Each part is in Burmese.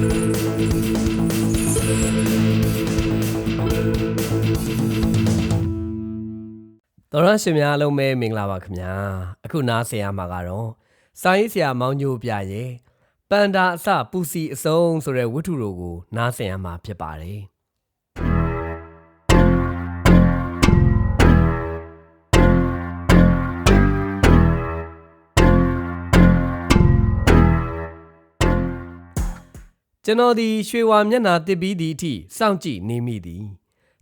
တော်ရရှင်များအားလုံးပဲမင်္ဂလာပါခင်ဗျာအခုနားဆင်ရမှာကတော့စာရေးဆရာမောင်ညိုပြရဲ့ပန္တာအစပူစီအစုံဆိုတဲ့ဝတ္ထုတို့ကိုနားဆင်ရမှာဖြစ်ပါတယ် ကျွန်တော်ဒီရွှေဝါမျက်နာတစ်ပြီးသည့်အထိစောင့်ကြည့်နေမိသည်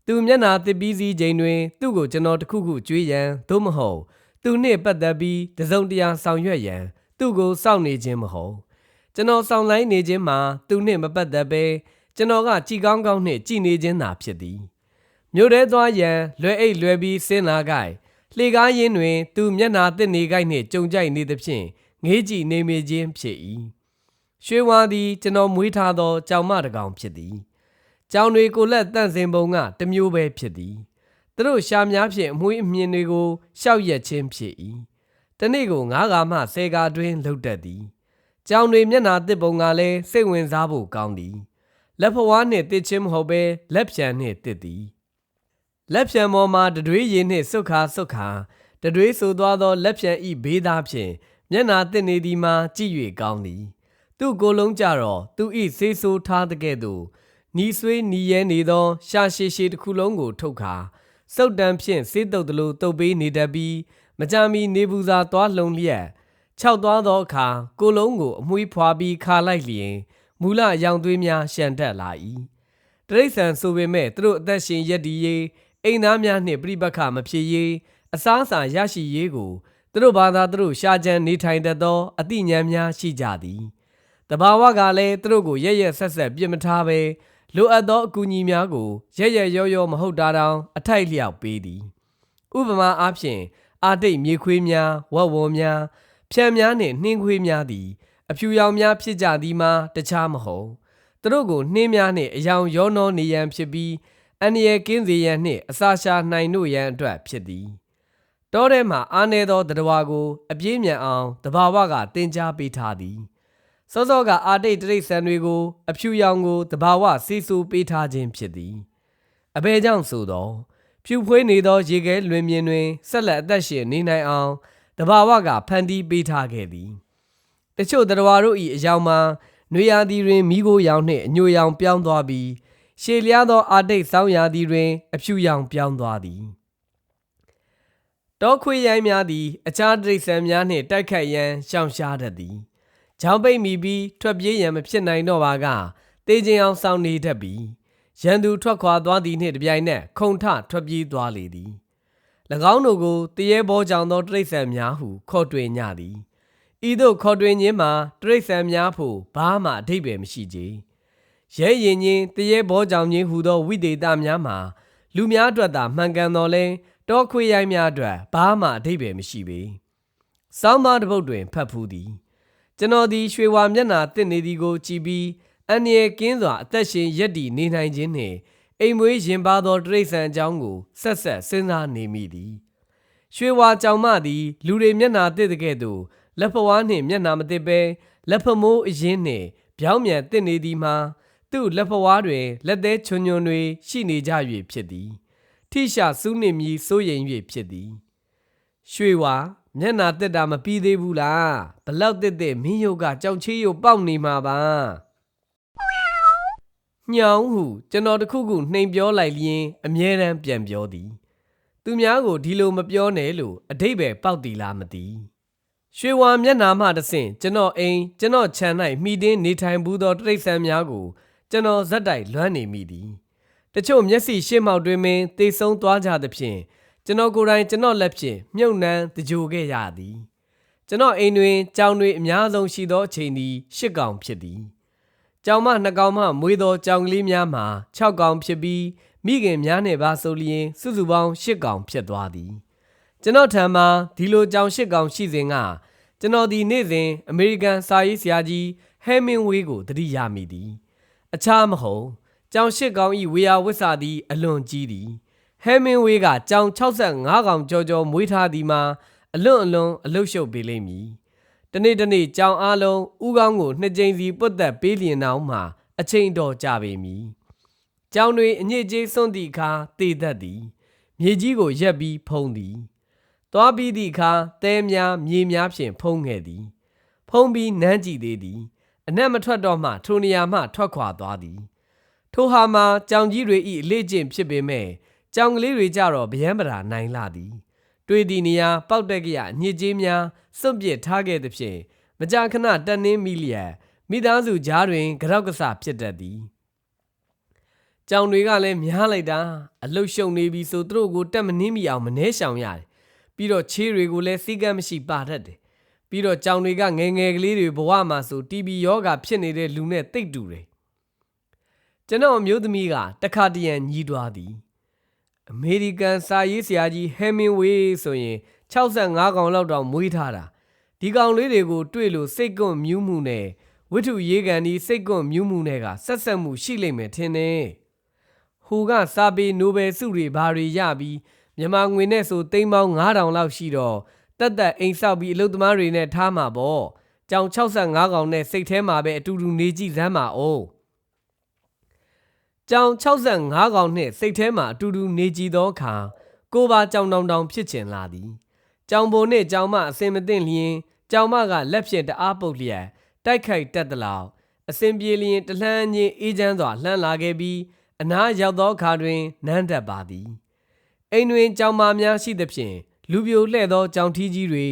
သူမျက်နာတစ်ပြီးစီးချိန်တွင် သူ့ကိုကျွန်တော်တခုခုကြွေးရန်သို့မဟုတ် သူနှင့်ပတ်သက်ပြီးတစုံတရာဆောင်ရွက်ရန် သူ့ကိုစောင့်နေခြင်းမဟုတ်ကျွန်တော်ဆောင်လိုက်နေခြင်းမှာသူနှင့်မပတ်သက်ပဲကျွန်တော်ကကြည်ကောင်းကောင်းနှင့်ကြည်နေခြင်းသာဖြစ်သည်မြို့ထဲသွားရန်လွယ်အိတ်လွယ်ပြီးဆင်းလာကြိုက်လှေကားရင်းတွင် သူမျက်နာတစ်နေကြိုက်နှင့်ကြုံကြိုက်နေသဖြင့်ငေးကြည့်နေမိခြင်းဖြစ်၏ ရွှေဝါသည်ကျွန်တော်မွေးထားသောကြောင်မတစ်ကောင်ဖြစ်သည်ကြောင်တွေကိုလက်တန့်စင်ပုံကတစ်မျိုးပဲဖြစ်သည်သူတို့ရှာများဖြင့်အမွှေးအမြင်တွေကိုရှောက်ရက်ခြင်းဖြစ်၏တနေ့ကိုငါးကာမှဆယ်ကာတွင်လှုပ်တတ်သည်ကြောင်တွေမျက်နာတစ်ပုံကလည်းစိတ်ဝင်စားဖို့ကောင်းသည်လက်ဖွားနှင့်တစ်ချင်းမဟုတ်ပဲလက်ဖြံနှင့်တစ်သည်လက်ဖြံပေါ်မှာတတွေးရည်နှင့်စွတ်ခါစွတ်ခါတတွေးဆိုသွားသောလက်ဖြံဤဘေးသားဖြင့်မျက်နာတစ်နေသည်မှာကြည့်၍ကောင်းသည် သူ့ကိုယ်လုံးကြတော့သူဤဆေးဆိုးထားတဲ့ကဲ့သို့နီးဆွေးနီးရဲနေသော ရှာရှည်ရှည်တစ်ခုလုံးကိုထုတ်ခါစုတ်တံဖြင့်စေးတုပ်တလို့တုပ်ပေးနေတတ်ပြီးမကြမီနေဘူးစာသွားလှုံလျက်ခြောက်သွားသောအခါကိုယ်လုံးကိုအမွှေးဖွာပြီးခါလိုက်လျင်မူလရောင်သွေးများရှံတက်လာ၏တရိษံဆိုပေမဲ့သူတို့အသက်ရှင်ရက်ဒီရေးအိမ်သားများနှင့်ပြိပခမဖြစ်ရေးအစားအစာရရှိရေးကိုသူတို့ဘာသာသူတို့ရှာကြံနေထိုင်တတ်သောအသိဉာဏ်များရှိကြသည် တဘာဝကလည်းသူတို့ကိုရက်ရက်ဆက်ဆက်ပြစ်မထားပဲလိုအပ်သောအကူအညီများကိုရက်ရက်ရောရောမဟုတ်တာတောင်အထိုက်လျောက်ပေးသည်ဥပမာအားဖြင့်အာတိတ်မြေခွေးများဝက်ဝေါ်များဖြံများနှင့်နှင်းခွေးများသည်အဖြူရောင်များဖြစ်ကြသည်မှာတခြားမဟုတ်သူတို့ကိုနှင်းများနှင့်အယောင်ရောနှောနေရန်ဖြစ်ပြီးအန္တရာယ်ကင်းစေရန်နှင့်အစာရှာနိုင်တို့ရန်အတွက်ဖြစ်သည်တောထဲမှအားနေသောတတဝါကို အပြေးမြန်အောင်တဘာဝကတင် जा ပေးထားသည် စောစောကအာတိတ်တိရစ္ဆာန်တွေကိုအဖြူရောင်ကိုတဘာဝစီဆူပေးထားခြင်းဖြစ်သည်အဘဲကြောင့်ဆိုသောဖြူဖွေးနေသောရေခဲလွင်မြင်တွင်ဆက်လက်အသက်ရှင်နေနိုင်အောင်တဘာဝကဖန်တီးပေးထားခဲ့သည်တချို့တရဝါတို့၏အယောင်မှာနွေရာသီတွင်မိခိုးရောင်နှင့်အညိုရောင်ပြောင်းသွားပြီးရှည်လျားသောအာတိတ်ဆောင်းရာသီတွင် အဖြူရောင်ပြောင်းသွားသည်တောခွေရိုင်းများသည်အခြားတိရစ္ဆာန်များနှင့်တိုက်ခတ်ရန်ရှောင်ရှားတတ်သည်။ ကြောင်ပိတ်မိပြီးထွက်ပြေးရန်မဖြစ်နိုင်တော့ပါကတေးခြင်းအောင်စောင့်နေတတ်ပြီးရန်သူထွက်ခွာသွားသည်နှင့်တပြိုင်နက်ခုံထထွက်ပြေးသွားလေသည်။၎င်းတို့ကိုတရေဘောကြောင့်သောတရိษံများဟုခေါ်တွင်ကြသည်။ဤသို့ခေါ်တွင်ခြင်းမှာတရိษံများဖို့ဘာမှအဓိပ္ပာယ်မရှိကြ။ရဲရင်ချင်းတရေဘောကြောင့်ချင်းဟူသောဝိသေသများမှာလူများအတွက်သာမှန်ကန်တော်လဲတောခွေရိုင်းများအတွက်ဘာမှအဓိပ္ပာယ်မရှိပေ။စောင်းသားတစ်ပုဒ်တွင်ဖတ်ဖူးသည်။ ကျွန်တော်ဒီရွှေဝါမျက်နာတစ်နေသည်ကိုကြည်ပြီးအန်ရကင်းစွာအသက်ရှင်ရက်တည်နေနိုင်ခြင်းနှင့်အိမ်မွေးရင်ပါသောတရိษံအကြောင်းကိုဆက်ဆက်စဉ်းစားနေမိသည်ရွှေဝါကြောင်မသည်လူတွေမျက်နာတစ်တဲ့ကဲ့သို့လက်ဖွားနှင့်မျက်နာမတစ်ပဲလက်ဖမိုးအရင်နှင့်ပြောင်းမြန်တစ်နေသည်မှာသူ့လက်ဖွားတွင်လက်သေးချွန်ချွန်တွေရှိနေကြ၍ဖြစ်သည် ထိရှာစူးနှင့်မြည်စိုးရိမ်၍ဖြစ်သည် ရွှေဝါ မျက်နာတက်တာမပြီးသေးဘူးလားဘလောက်တက်တက်မင်းယုတ်ကကြောင်ချေးရုပ်ပေါက်နေမှာပါညောင်ဟုကျွန်တော်တခုခုနှိမ်ပြောလိုက်လျင်အမြဲတမ်းပြန်ပြောသည်သူများကိုဒီလိုမပြောနဲ့လို့အတိတ်ပဲပေါက်တီလားမသိရွှေဝါမျက်နာမှတဆင့်ကျွန်တော်အိမ်ကျွန်တော်ခြံ၌မိတင်းနေထိုင်ဘူးသောတိရစ္ဆာန်များကိုကျွန်တော်ဇက်တိုက်လွမ်းနေမိသည်တချို့မျက်စိရှင်းမောက်တွင်ပင်တေဆုံးသွားကြသဖြင့် ကျွန်တော်ကိုယ်တိုင်ကျွန်တော်လက်ဖြင့်မြုပ်နှံတကြိုခဲ့ရသည်ကျွန်တော်အိမ်တွင်ကြောင်တွေအများဆုံးရှိသောအချိန်သည်၈ကောင်ဖြစ်သည်ကြောင်မ၂ကောင်မှမွေးသောကြောင်ကလေးများမှာ၆ကောင်ဖြစ်ပြီးမိခင်များနှင့်ပါဆိုလျင်စုစုပေါင်း၈ကောင်ဖြစ်သွားသည်ကျွန်တော်ထံမှာဒီလိုကြောင်၈ကောင်ရှိစဉ်ကကျွန်တော်ဒီနေ့စဉ်အမေရိကန်စာရေးဆရာကြီးဟဲမင်ဝေးကိုတတိယမိသည်အခြားမဟုတ်ကြောင်၈ကောင်၏ဝေယဝစ်စာသည်အလွန်ကြီးသည် ဟဲမင်ဝေးကကြောင်65កောင်ကြော်ကြော်မွေးထားသည်မှာအလွန်အလွန်အလုရှုပ်ပေးလိမ့်မည်တနေ့တနေ့ကြောင်အားလုံးဥကောင်းကိုနှစ်ကြိမ်စီပုတ်သက်ပေးလျင်တောင်မှအချိန်တော်ကြပေမည်ကြောင်တွေအညစ်အကြေးစွန့်သည့်အခါတည်တတ်သည်မြေကြီးကိုရက်ပြီးဖုံးသည်သွားပြီးသည့်အခါသဲများမြေများဖြင့်ဖုံးခဲ့သည်ဖုံးပြီးနမ်းကြည့်သေးသည်အနက်မထွက်တော့မှထိုနေရာမှထွက်ခွာသွားသည်ထိုဟာမှာကြောင်ကြီးတွေဤအလေးကျင့်ဖြစ်ပေမဲ့ ကြောင်ကလေးတွေကြတော့ဗျမ်းပရာနိုင်လာသည်တွေ့သည့်နေရာပေါက်တက်ကရညစ်ကြေးများစွန့်ပစ်ထားခဲ့သဖြင့်မကြာခဏတက်နှင်းမိလျက်မိသားစုကြားတွင်ကြောက်ကဆဖြစ်တတ်သည်ကြောင်တွေကလည်းများလိုက်တာအလုတ်ရှုံနေပြီဆိုသူတို့ကိုတက်မနှင်းမိအောင်မနှဲရှောင်ရတယ်ပြီးတော့ချေးတွေကိုလည်းစီကံမရှိပါတတ်တယ်ပြီးတော့ကြောင်တွေကငယ်ငယ်ကလေးတွေဘဝမှာဆို TB ယောဂဖြစ်နေတဲ့လူနဲ့တိတ်တူတယ်ကျွန်တော်အမျိုးသမီးကတခါတရံညီးတွားသည် အမေရိကန်စာရေးဆရာကြီးဟဲမင်ဝေးဆိုရင်65កောင်လောက်တောင်မွေးထားတာဒီကောင်လေးတွေကိုတွေ့လို့စိတ်ကွန့်မြူးမှုနဲ့ဝိထုရေးကန်ဒီစိတ်ကွန့်မြူးမှုနဲ့ကဆက်ဆက်မှုရှိလိမ့်မယ်ထင်တယ်ဟူကစာပေနိုဘယ်ဆုတွေဘာတွေရပြီးမြန်မာငွေနဲ့ဆိုသိန်းပေါင်း9000လောက်ရှိတော့တက်တက်အိမ်ဆောက်ပြီးအလုပ်သမားတွေနဲ့ထားမှာပေါ့ကြောင်65កောင်နဲ့စိတ်ထဲမှာပဲအတူတူနေကြည့်စမ်းပါအောင် ကြောင်65កောင်နှင့်စိတ်ထဲမှာအတူတူနေကြည်သောအခါကိုပါကြောင်တောင်တောင်ဖြစ်ချင်လာသည်ကြောင်ပုံနှင့်ကြောင်မအစင်မသိလျင်ကြောင်မကလက်ဖြင့်တအားပုတ်လျက်တိုက်ခိုက်တတ်သလောက်အစဉ်ပြေလျင်တလှမ်းချင်းအေးချမ်းစွာလှမ်းလာခဲ့ပြီးအနားရောက်သောအခါတွင်နန်းတက်ပါသည်အိမ်တွင်ကြောင်မာများရှိသဖြင့်လူပြိုလှဲ့သောကြောင်ထီးကြီးတွေ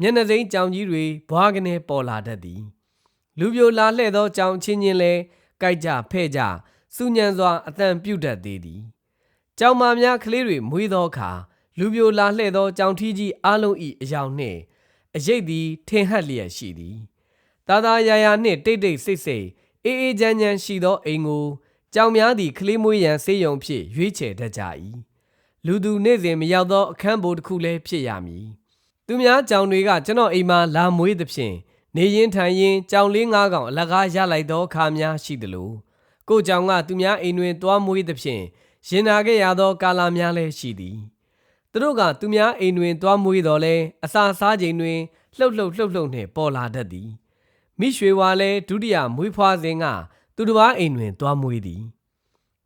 မျက်နှာစိမ်းကြောင်ကြီးတွေဘွားကနေပေါ်လာတတ်သည် လူပြိုလာလှဲ့သောကြောင်ချင်းချင်းလဲကြိုက်ကြဖဲ့ကြ စူညံစွာအတန်ပြုတ်တတ်သေးသည်ကြောင်မာများကလေးတွေမွေးသောအခါလူပြိုလာလှဲ့သောကြောင်ထီးကြီးအလုံးဤအယောင်နှင့်အရိပ်သည်ထင်ဟပ်လျက်ရှိသည်တာတာယာယာနှင့်တိတ်တိတ်ဆိတ်ဆိတ်အေးအေးချမ်းချမ်းရှိသောအိမ်ကိုကြောင်များသည်ကလေးမွေးရန်စေးရုံဖြင့်ရွေးချယ်တတ်ကြ၏လူသူနေ့စဉ်မရောက်သောအခန်းဘိုတစ်ခုလည်းဖြစ်ရမည်သူများကြောင်တွေကကျွန်တော်အိမ်မှာလာမွေးသဖြင့်နေရင်ထိုင်ရင်ကြောင်လေးငါးကောင်အလကားရလိုက်သောအခါများရှိသလို ကိုကြောင်ကသူများအိမ်တွင်တွားမွေးသဖြင့်ရင်နာခဲ့ရသောကာလများလည်းရှိသည်သူတို့ကသူများအိမ်တွင်တွားမွေးတော်လဲအစာစားချိန်တွင်လှုပ်လှုပ်လှုပ်လှုပ်နှင့်ပေါ်လာတတ်သည်မိရွှေဝါလည်းဒုတိယမွေးဖွားစဉ်ကသူတစ်ပါးအိမ်တွင်တွားမွေးသည်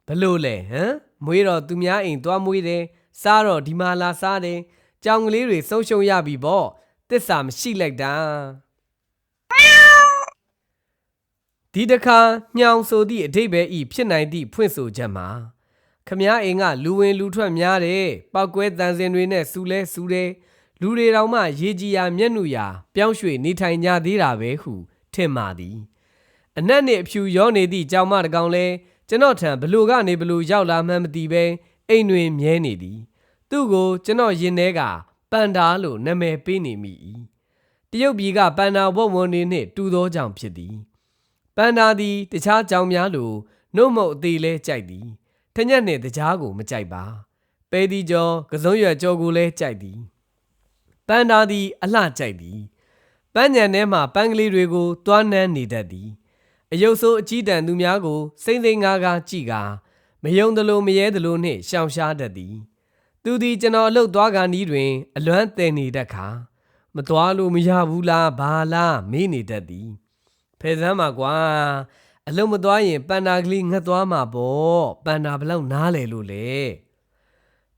ဘလို့လဲဟမ်မွေးတော့သူများအိမ်တွားမွေးတယ်စားတော့ဒီမှာလာစားတယ်ကြောင်ကလေးတွေဆုံးရှုံးရပြီပေါ့တစ္ဆာမရှိလိုက်တာ ဒီတခါညောင်ဆိုသည့်အတိတ်ပဲဤဖြစ်နိုင်သည့်ဖွင့်ဆိုချက်မှာခမားအိမ်ကလူဝင်လူထွက်များတယ်ပောက်ကွဲတန်စင်တွေနဲ့စူလဲစူတယ်လူတွေတောင်မှရေကြီးရာမျက်နှူရာပြောင်းရွှေ့နေထိုင်ကြသေးတာပဲဟုထင်ပါသည်အနက်နှင့်အဖြူရောနေသည့်ကြောင်မတကောင်လဲကျွန်တော်ထံဘလို့ကနေဘလို့ရောက်လာမှန်းမသိပဲအိမ်တွင်မြဲနေသည် သူ့ကိုကျွန်တော်ရင်ထဲကပန်ဒါလို့နာမည်ပေးနေမိ၏တရုတ်ပြည်ကပန်ဒါဝုတ်ဝွန်နေနှင့်တူသောကြောင့်ဖြစ်သည် ပန်ဒါသည်တခြားကြောင်များလိုနှုတ်မုတ်အသေးလဲကြိုက်သည်ထညက်နှင့်တကြားကိုမကြိုက်ပါပဲဒီကျော်ကစုံရွက်ကျော်ကိုလည်းကြိုက်သည်ပန်ဒါသည်အလှကြိုက်သည်ပန်းညံထဲမှပန်းကလေးတွေကိုတွားနှမ်းနေတတ်သည်အယုတ်ဆိုးအကြီးတန်းသူများကိုစိမ့်စိမ့်ငါးကားကြည့်ကာမယုံသလိုမရဲသလိုနှင့်ရှောင်ရှားတတ်သည်သူသည်ကျွန်တော်အလုတ်သွားကန်ဤတွင် အလွမ်းတင်နေတတ်ခါမသွားလို့မရဘူးလားဘာလားမေးနေတတ်သည် ဖယ်စမ်းပါကွာအလုံးမသွားရင်ပန်နာကလေးငတ်သွားမှာပေါ့ပန်နာဘလောက်နားလေလို့လေ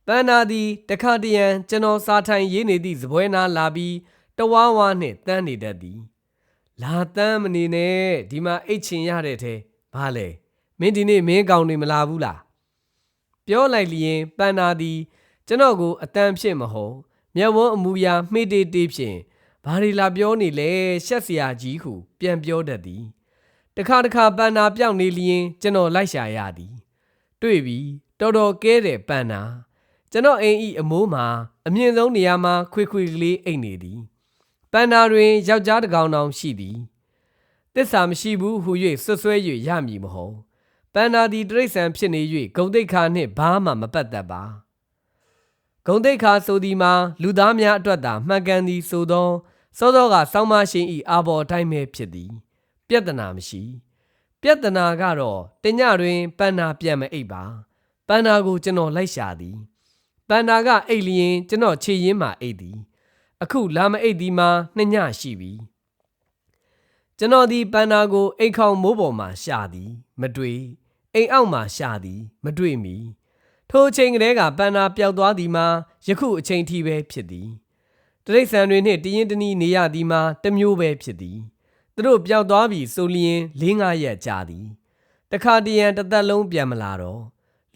ပန်နာသည်တခါတရံကျွန်တော်စာထိုင်ရေးနေသည့်ဇပွဲနာလာပြီးတဝါဝါနှင့်တန်းနေတတ်သည် လာတန်းမနေနဲ့ဒီမှာအိတ်ချင်ရတဲ့ထဲဘာလဲမင်းဒီနေ့မင်းကောင်နေမလာဘူးလားပြောလိုက်လျင်ပန်နာသည် ကျွန်တော်ကိုအတန်ဖြစ်မဟုတ်မျက်ဝန်းအမူအရာမှေးတေးတေးဖြင့် ဘာတွေလာပြောနေလဲရှက်စရာကြီးဟုပြန်ပြောတတ်သည်တခါတခါပန်နာပြောင်းနေလျင်ကျွန်တော်လိုက်ရှာရသည် တွေ့ပြီတော်တော်ကဲတယ်ပန်နာကျွန်တော်အိမ်ဤအမိုးမှာအမြင့်ဆုံးနေရာမှာခွေခွေကလေးအိတ်နေသည်ပန်နာတွင်ယောက်ျားတစ်ကောင်တောင်ရှိသည်တစ္ဆာမရှိဘူးဟု၍ဆွဆွဲ၍ရမည်မဟုတ်ပန်နာသည်တရိษံဖြစ်နေ၍ဂုံတိတ်ခါနှင့်ဘာမှမပတ်သက်ပါဂုံတိတ်ခါဆိုသည်မှာလူသားများအတွက်သာမှန်ကန်သည်ဆိုသော စောစောကဆောင်းမရှင်ဤအာဘော်အတိုင်းပဲဖြစ်သည် ပြဿနာမရှိ ပြဿနာကတော့တညတွင်ပန်နာပြန်မအိပ်ပါပန်နာကိုကျွန်တော်လိုက်ရှာသည်ပန်နာကအိတ်လျင်ကျွန်တော်ခြေရင်းမှအိတ်သည် အခုလာမအိတ်သည်မှာနှစ်ညရှိပြီကျွန်တော်သည်ပန္နာကိုအိမ်ခေါင်မိုးပေါ်မှရှာသည် မတွေ့အိမ်အောက်မှရှာသည် မတွေ့မီထိုအချိန်ကလေးကပန္နာပျောက်သွားသည်မှာယခုအချိန်ထိပဲဖြစ်သည် တရိษံတွေနှင့်တရင်တနည်းနေရသည်မှာတစ်မျိုးပဲဖြစ်သည်သူတို့ပျောက်သွားပြီဆိုလျင်၄၅ရက်ကြာသည်တခါတရံတစ်သက်လုံးပြန်မလာတော့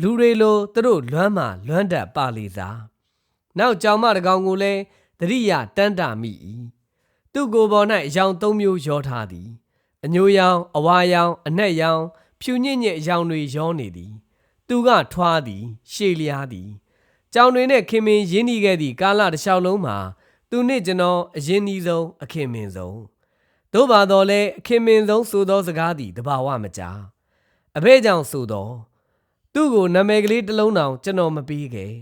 လူတွေလိုသူတို့လွမ်းမှလွမ်းတတ်ပါလေစားနောက်ကြောင်မတကောင်ကိုလည်းတရိယာတန်းတာမိ၏သူ့ကိုယ်ပေါ်၌အယောင်သုံးမျိုးရောထားသည်အညိုရောင်အဝါရောင်အနက်ရောင်ဖြူညစ်ညစ်အယောင်တွေရောနေသည် သူကထွားသည် ရှေလျားသည်ကြောင်တွေနဲ့ခင်မင်ရင်းနှီးခဲ့သည့်ကာလတစ်လျှောက်လုံးမှာ သူနှင့်ကျွန်တော်အရင်နီးဆုံးအခင်မင်ဆုံးသို့ပါတော့လဲအခင်မင်ဆုံးဆိုသောစကားသည်တဘာဝမကြားအဘဲကြောင့်ဆိုတော့သူ့ကိုနာမည်ကလေးတစ်လုံးတောင်ကျွန်တော်မပြီးခဲ့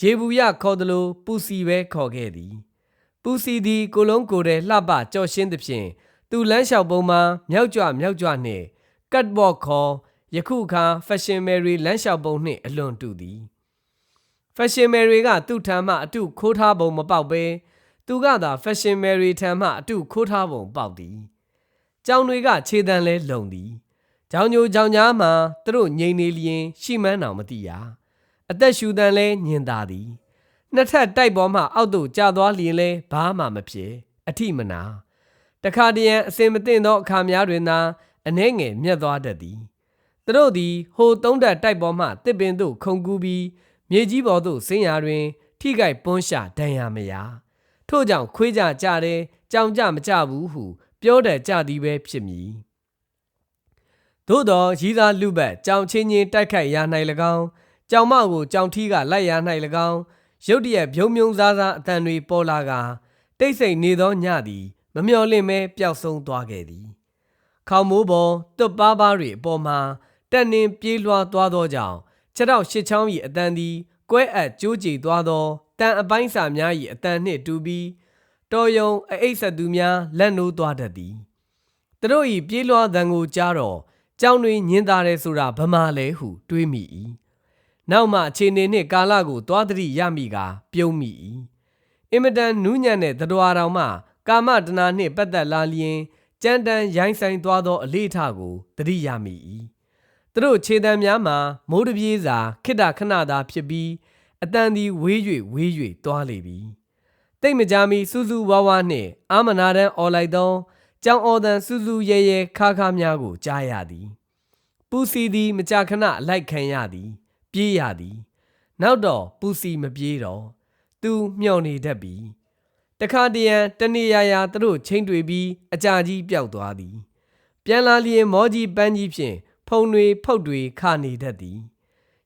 ရေဘူးရခေါ်သလိုပူစီပဲခေါ်ခဲ့သည်ပူစီသည်ကိုလုံးကိုယ်တဲ့လှပကြော်ရှင်းသဖြင့်သူလမ်းလျှောက်ပုံမှာမြောက်ကြွမြောက်ကြွနှင့်ကတ်ဘော့ခေါ်ယခုအခါ Fashion Mary လမ်းလျှောက်ပုံနှင့်အလွန်တူသည် Fashion Mary ကသူ့ထံမှအတုခိုးထားပုံမပေါက်ပဲ သူကသာ Fashion Mary ထံမှအတုခိုးထားပုံပေါက်သည်ကြောင်တွေကခြေတံလဲလုံသည်ကြောင်ညိုကြောင်ကြားမှာသူတို့ငိမ့်နေလျင် ရှိမှန်းတော်မသိရအသက်ရှူတန်လဲညင်သာသည်နှစ်ထပ်တိုက်ပေါ်မှအောက်သို့ကျသွားလျင်လဲဘာမှမဖြစ်အထိမနာတခါတရံအစင်မသိသောအခါများတွင်သာအနှဲငယ်မြတ်သွားတတ်သည်သူတို့သည်ဟိုသုံးတက်တိုက်ပေါ်မှတစ်ပင်သို့ခုန်ကူးပြီးမြေကြီးပေါ်သို့ဆင်းရာတွင် ထိခိုက်ပွန်းရှာဒဏ်ရာမရ ထို့ကြောင့်ခွေးကြကြတယ်ကြောင်ကြမကြဘူးဟု ပြောတယ်ကြသည်ပဲဖြစ်မည်သို့သောရီးသားလူပတ်ကြောင်ချင်းချင်းတိုက်ခိုက်ရာ၌၎င်းကြောင်မကိုကြောင်ထီးကလိုက်ရာ၌၎င်းရုတ်တရက်ဖြုံမြုံစားစားအတန်တွေပေါ်လာကတိတ်ဆိတ်နေသောညသည်မမျော်လင့်မဲပျောက်ဆုံးသွားခဲ့သည်ခေါမိုးပေါ်တွတ်ပါးပါးတွေအပေါ်မှာတက်နှင်းပြေးလွှားသွားသောကြောင့်ခြေထောက်ရှစ်ချောင်း၏အတန်သည်ကွဲအပ်ကြိုးကြည်သွားသော တန်အပိုင်းစာများ၏အတန်နှင့်တူပြီးတော်ယုံအအိတ်ဆက်သူများလက်နိုးသွားတတ်သည်သူတို့၏ပြေးလွှားသံကိုကြားတော့ကြောင်တွေညင်းသားတယ်ဆိုတာဗမာလဲဟုတွေးမိ၏နောက်မှအခြေအနေနှင့်ကာလကိုသွားသတိရမိကပြုံးမိ၏အင်မတန်နူးညံ့တဲ့သတ္တဝါတော်မှကာမတနာနှင့်ပတ်သက်လာလျင်ကြမ်းတမ်းရိုင်းဆိုင်သွားသောအလေးအထကိုသတိရမိ၏သူတို့ခြေတံများမှာမိုးတပြေးစာခိတ္တခဏသာဖြစ်ပြီး အတန်သည်ဝေး၍ဝေး၍သွားလေပြီတိတ်မကြမီစူးစူးဝါးဝါးနှင့်အာမနာတန်းអော်လိုက်သောကြောင်အော်တန်စူးစူးရဲရဲခါခါများကိုကြားရသည်ပူစီသည်မကြာခဏအလိုက်ခံရသည် ပြေးရသည် နောက်တော့ပူစီမပြေးတော့သူမျောနေတတ်ပြီတခါတရံတနေရရာသူတို့ချင်းတွေ့ပြီးအကြာကြီးပျောက်သွားသည် ပြန်လာလျင်မောကြီးပန်းကြီးဖြင့်ဖုံတွေဖုတ်တွေခနေတတ်သည်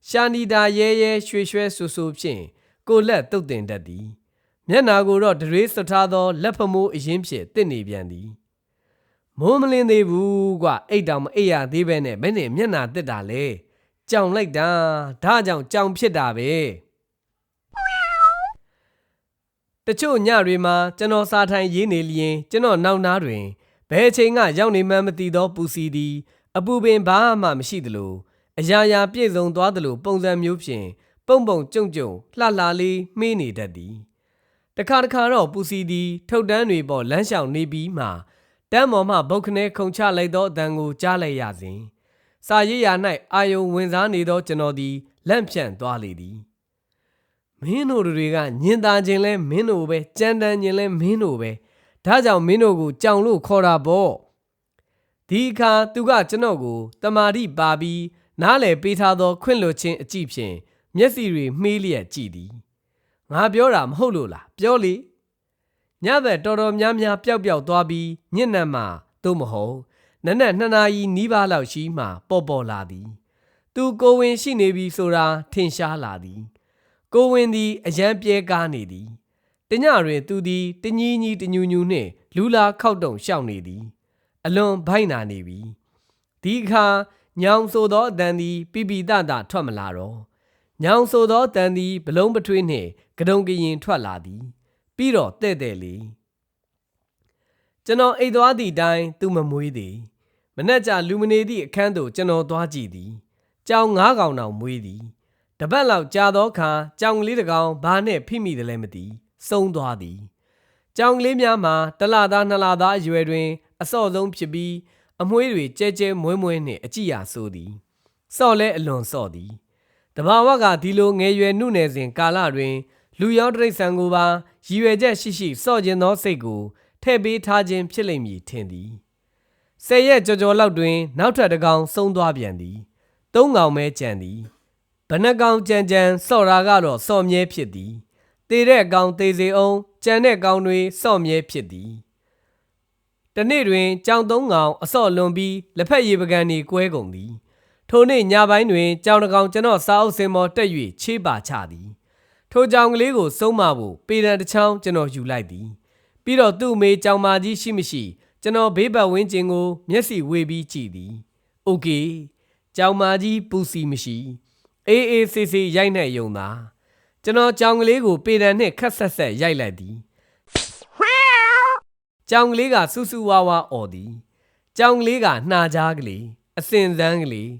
ရှာနီတာရဲရဲရွှေရွှဲဆူဆူဖြင့်ကိုလက်တုတ်တင်တတ်သည်မျက်နာကိုတော့ဒရွေးဆွထားသောလက်ဖမိုးအရင်ဖြင့်တင့်နေပြန်သည်မိုးမလင်းသေးဘူးကွအိတ်တောင်မအိတ်ရသေးပဲနဲ့ဘယ်နဲ့မျက်နာတက်တာလဲကြောင်လိုက်တာဒါကြောင့်ကြောင်ဖြစ်တာပဲတချို့ညတွေမှာကျွန်တော်စာထိုင်ရေးနေလျင်ကျွန်တော်နောက်နားတွင်ဘယ်အချိန်ကရောက်နေမှန်းမသိသောပူစီသည်အပူပင်ဘာမှမရှိသလို အရာရာပြည့်စုံသွားသလိုပုံစံမျိုးဖြင့်ပုံပုံကြုံကြုံလှလှလေးမှေးနေတတ်သည်တခါတခါတော့ပူစီသည်ထုတ်တန်းတွေပေါ်လမ်းလျှောက်နေပြီးမှတန်းပေါ်မှဘုတ်ခနဲခုံချလိုက်သောအတန်ကိုကြားလိုက်ရစဉ်စာရေးရာ၌အာယုံဝင်စားနေသောကျွန်တော်သည်လန့်ဖြန့်သွားလေသည်မင်းတို့တွေကညင်သာခြင်းလဲမင်းတို့ပဲကြမ်းတမ်းခြင်းလဲမင်းတို့ပဲဒါကြောင့်မင်းတို့ကိုကြောင်လို့ခေါ်တာပေါ့ဒီအခါသူကကျွန်တော်ကိုတမာတိပါပြီး နားလေပေးထားသော ခွင့်လွှတ်ခြင်းအကြည့်ဖြင့်မျက်စိတွေမှေးလျက်ကြည့်သည်ငါပြောတာမဟုတ်လို့လားပြောလေညဘက်တော်တော်များများပျောက်ပျောက်သွားပြီးညစ်နတ်မှသို့မဟုတ်နက်နက်နှစ်နာရီနီးပါးလောက်ရှိမှပေါ်ပေါ်လာသည် သူကိုဝင်ရှိနေပြီဆိုတာထင်ရှားလာသည် ကိုဝင်သည်အယံပြဲကားနေသည်တညတွင်သူသည်တညီညီတညူညူနှင့်လူလာခောက်တုံရှောက်နေသည် အလွန်ဗိုက်နာနေပြီဒီအခါ ညောင်ဆိုသောအတန်သည်ပြပြတတထွက်မလာတော့ညောင်ဆိုသောအတန်သည်ဘလုံးပထွေးနှင့်ကဒုံကရင်ထွက်လာသည် ပြီးတော့တဲ့တဲ့လေးကျွန်တော်အိတ်သွားသည့်အတိုင်းသူမမွေးသည်မနှက်ကြလူမနေသည့်အခန်းသို့ကျွန်တော်သွားကြည့်သည်ကြောင်ငါးကောင်တောင်မွေးသည်တပတ်လောက်ကြာသောအခါကြောင်ကလေးတစ်ကောင်ဘာနဲ့ဖိမိတယ်လဲမသိစုံသွားသည်ကြောင်ကလေးများမှာတလသားနှစ်လသားအရွယ်တွင် အစော့ဆုံးဖြစ်ပြီး အမွှေးတွေကြဲကြဲမွဲမွဲနှင့်အကြည့်ရဆိုသည်စော့လဲအလွန်စော့သည်တဘာဝကဒီလိုငယ်ရွယ်နှုနယ်စဉ်ကာလတွင် လူရောတိရစ္ဆာန်ကိုပါရည်ရွယ်ချက်ရှိရှိစော့ခြင်းသောစိတ်ကိုထည့်ပေးထားခြင်းဖြစ်လိမ့်မည်ထင်သည်ဆယ်ရက်ကြော်ကြော်လောက်တွင် နောက်ထပ်တစ်ကောင်ဆုံးသွားပြန်သည်သုံးကောင်ပဲကြံသည်ဘဏ္ဍကောင်ကြံကြံစော့ရာကတော့စော့မြဲဖြစ်သည်တည်တဲ့ကောင်သေးစေအောင်ကြံတဲ့ကောင်တွေစော့မြဲဖြစ်သည် တနေ့တွင်ကြောင်သုံးကောင်အစော့လွန်ပြီးလက်ဖက်ရည်ပကံတွေကွဲကုန်သည်ထိုနေ့ညပိုင်းတွင်ကြောင်တစ်ကောင်ကျွန်တော်စားအုပ်စင်ပေါ်တက်၍ချေးပါချသည်ထိုကြောင်ကလေးကိုစုံးမဖို့ပေတံတစ်ချောင်းကျွန်တော်ယူလိုက်သည်ပြီးတော့သူ့အမေကြောင်မာကြီးရှိမရှိကျွန်တော်ဘေးပတ်ဝန်းကျင်ကိုမျက်စိဝေပြီးကြည့်သည်โอเคကြောင်မာကြီးပူစီမရှိအေးအေးဆေးဆေးရိုက်နှက်ယုံသာကျွန်တော်ကြောင်ကလေးကိုပေတံနှင့်ခက်ဆက်ဆက်ရိုက်လိုက်သည် ကြောင်ကလေးကစူးစူးဝါးဝါအော်သည်ကြောင်ကလေးကနှာကြားကလေးအစင်စမ်းကလေး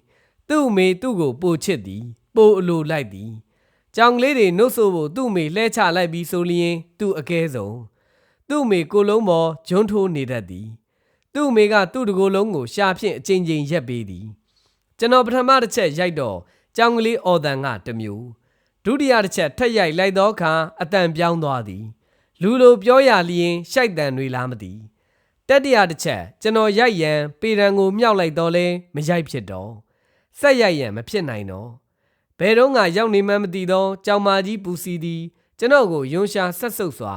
သူ့အမေသူ့ကိုပိုချစ်သည် ပိုအလိုလိုက်သည်ကြောင်ကလေးတွေနှုတ်ဆိုဖို့သူ့အမေလှဲချလိုက်ပြီးဆိုလျင် သူ့အကဲဆုံးသူ့အမေကိုယ်လုံးပေါ်ဂျွန်းထိုးနေတတ်သည် သူ့အမေကသူ့တကိုယ်လုံးကိုရှာဖြင့်အချိန်ချင်းရက်ပေးသည် ကျွန်တော်ပထမတစ်ချက်ရိုက်တော့ကြောင်ကလေးအော်တန်ကတစ်မျိုးဒုတိယတစ်ချက်ထက်ရိုက်လိုက်သောအခါအတန်ပြောင်းသွားသည် လူလိုပြောရလျင်ရှိုက်တန်တွေလားမသိတတိယတစ်ချက်ကျွန်တော်ရိုက်ရန် ပေရန်ကိုမြောက်လိုက်တော့လဲမရိုက်ဖြစ်တော့ဆက်ရိုက်ရန်မဖြစ်နိုင်တော့ဘယ်တော့ငါရောက်နေမှန်းမသိတော့ကြောင်မာကြီးပူစီသည်ကျွန်တော်ကိုယွန်းရှာဆက်ဆုပ်စွာ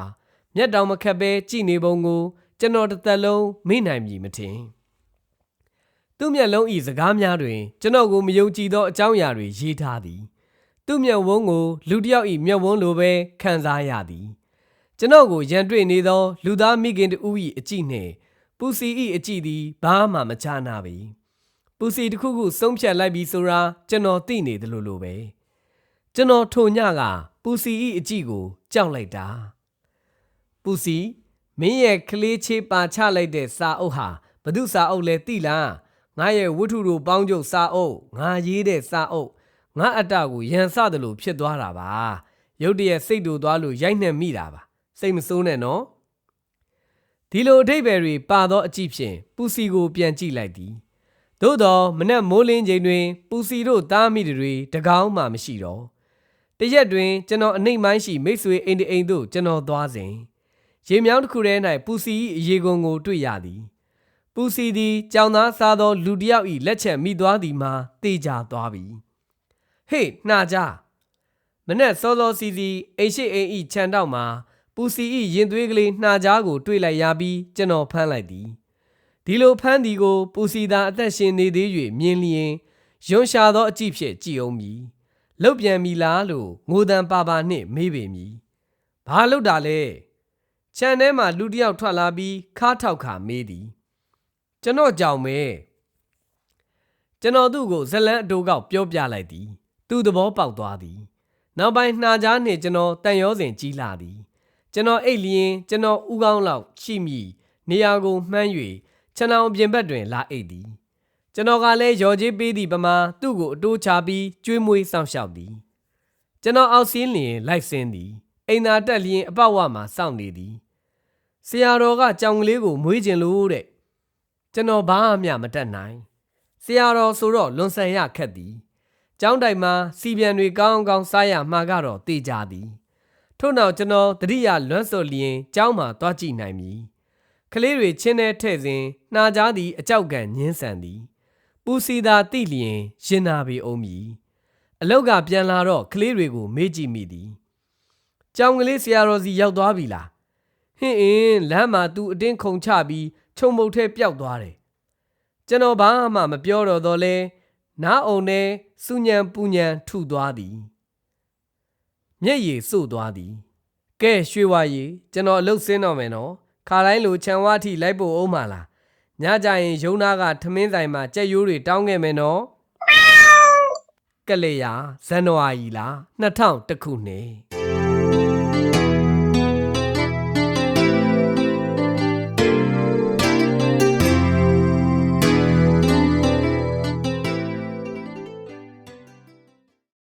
မျက်တောင်မခတ်ပဲကြည်နေပုံကို ကျွန်တော်တစ်သက်လုံးမေ့နိုင်မည်မထင်သူ့မျက်လုံးဤစကားများတွင် ကျွန်တော်ကိုမယုံကြည်သောအကြောင်းအရာတွေရေးထားသည် သူ့မျက်ဝန်းကို လူတစ်ယောက်ဤမျက်ဝန်းလိုပဲခံစားရသည် ကျွန်တော်ကိုရန်တွေ့နေသော လူသားမိခင်တူ၏အကြည့်နှင့်ပူစီ၏အကြည့်သည်ဘာမှမချနာပေပူစီတစ်ခုခုဆုံးဖြတ်လိုက်ပြီဆိုတာကျွန်တော်သိနေတယ်လို့လိုပဲကျွန်တော်ထိုညကပူစီ၏အကြည့်ကိုကြောက်လိုက်တာပူစီမင်းရဲ့ကလေးချေးပါချလိုက်တဲ့စာအုပ်ဟာဘသူစာအုပ်လဲသိလားငါရဲ့ဝတ္ထုတို့ပေါင်းချုပ်စာအုပ်ငါရေးတဲ့စာအုပ်ငါအတ္တကိုရန်စတယ်လို့ဖြစ်သွားတာပါရုတ်တရက်စိတ်တူသွားလို့ရိုက်နှက်မိတာပါ စိတ်မဆိုးနဲ့နော်ဒီလိုအထိပ္ပယ်တွေပါသောအကြည့်ဖြင့်ပူစီကိုပြန်ကြည့်လိုက်သည်သို့သောမနက်မိုးလင်းချိန်တွင် ပူစီတို့သားမိတွေတကောင်းမှမရှိတော့တရက်တွင်ကျွန်တော်အနှိမ်မိုင်းရှိမိတ်ဆွေအိမ်တအိမ်သို့ကျွန်တော်သွားစဉ်ရေမြောင်းတစ်ခုထဲ၌ပူစီ၏အရေကုံကိုတွေ့ရသည်ပူစီသည်ကြောင်သားစားသောလူတစ်ယောက်၏လက်ချက်မိသွားသည်မှာတေးကြသွားပြီဟေးနှာကြမနက်စောစောစီစီအိမ်ရှိအိမ်ဤခြံတောက်မှာ ပူစီဤရင်သွေးကလေးနှာကြားကို တွေ့လိုက်ရပြီးကျွန်တော်ဖမ်းလိုက်သည်ဒီလိုဖမ်းသည်ကို ပူစီသာအသက်ရှင်နေသေး၍မြင်လျင်ယွန်းရှာသောအကြည့်ဖြင့်ကြည်အောင်မည်လုတ်ပြန်ပြီလားလို့ငိုတန်ပါပါနှင့်မေးပေမည်ဘာလုတ်တာလဲခြံထဲမှာလူတစ်ယောက်ထွက်လာပြီးခါထောက်ခါမေးသည်ကျွန်တော်ကြောင်မဲကျွန်တော်သူ့ကိုဇလန်းအတိုးကောက်ပြောပြလိုက်သည် သူသဘောပေါက်သွားသည် နောက်ပိုင်းနှာကြားနှင့်ကျွန်တော်တန်ရောစဉ်ကြီးလာသည် ကျွန်တော်အိတ်လျင်ကျွန်တော်ဥကောင်းလောက်ရှိမိနေရာကိုမှန်း၍ခြံအောင်ပြင်ဘက်တွင်လာအိတ်သည်ကျွန်တော်ကလည်းရော်ကြီးပေးသည့်ပမာသူ့ကိုအတိုးချပြီးကျွေးမွေးစောင့်ရှောက်သည်ကျွန်တော်အောက်ဆင်းလျင်လိုက်ဆင်းသည်အိမ်သာတက်လျင်အပေါ့ဝမှစောင့်နေသည်ဆရာတော်ကကြောင်ကလေးကိုမွေးခြင်းလို့တဲ့ကျွန်တော်ဘာမှမတတ်နိုင်ဆရာတော်ဆိုတော့လွန်ဆန်ရခက်သည်ကျောင်းတိုင်မှာစီပြန်တွေကောင်းကောင်းစားရမှာကတော့တေကြသည် ထို့နောက်ကျွန်တော်တတိယလွမ်းစော်လျင်ကျောင်းမှာသွားကြည့်နိုင်မည်ကလေးတွေချင်းတဲ့ထဲ့စဉ်နှာကြားသည်အကြောက်ကန်ညင်းဆန်သည်ပူစီသာတိလျင်ရင်နာပေအောင်မည်အလောက်ကပြန်လာတော့ကလေးတွေကိုမေးကြည့်မိသည်ကျောင်းကလေးဆရာတော်စီရောက်သွားပြီလားဟင်းအင်းလမ်းမှာသူအတင်းခုန်ချပြီးခြုံမုတ်ထဲပျောက်သွားတယ်ကျွန်တော်ဘာမှမပြောတော့တော့လဲနားအုံနဲ့စူညံပူညံထုသွားသည် မျက်ရည်စို့သွားသည်ကဲရွှေဝါရီကျွန်တော်အလုတ်ဆင်းတော့မယ်နော်ခါတိုင်းလိုခြံဝါထိလိုက်ဖို့အောင်ပါလားညကြရင်ယုံနာကထမင်းဆိုင်မှာကြက်ရိုးတွေတောင်းခဲ့မယ်နော်ကလေးရဇန်နဝါရီလား2000တခုနှစ်